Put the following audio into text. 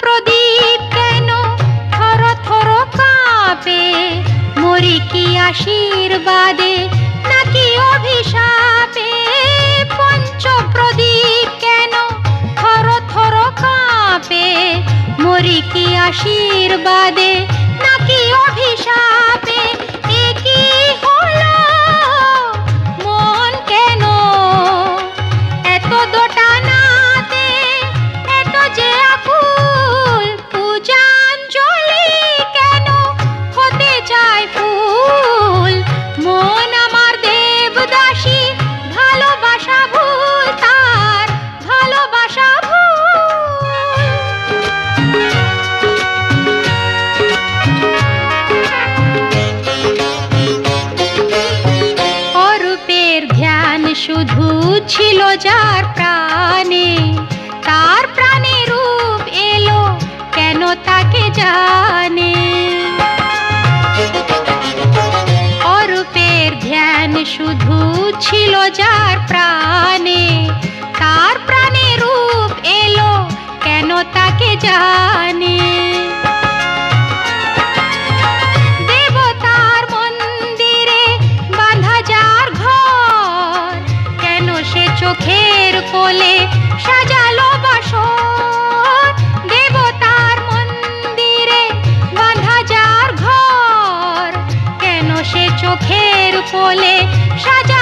প্রদীপ কেন থর থর কাঁপে? মরি কি আশীর্বাদে নাকি অভিশাপে? পঞ্চ প্রদীপ কেন থর থর কাঁপে? মরি কি আশীর্বাদে নাকি অভিশাপে? অরূপের ধ্যান শুধু ছিল যার প্রাণে। তার প্রাণে রূপ এলো, কেন তাকে জানে? অরূপের ধ্যান শুধু ছিল যার প্রাণে। তার প্রাণে রূপ এলো, কেন তাকে জানে? কোলে সাজা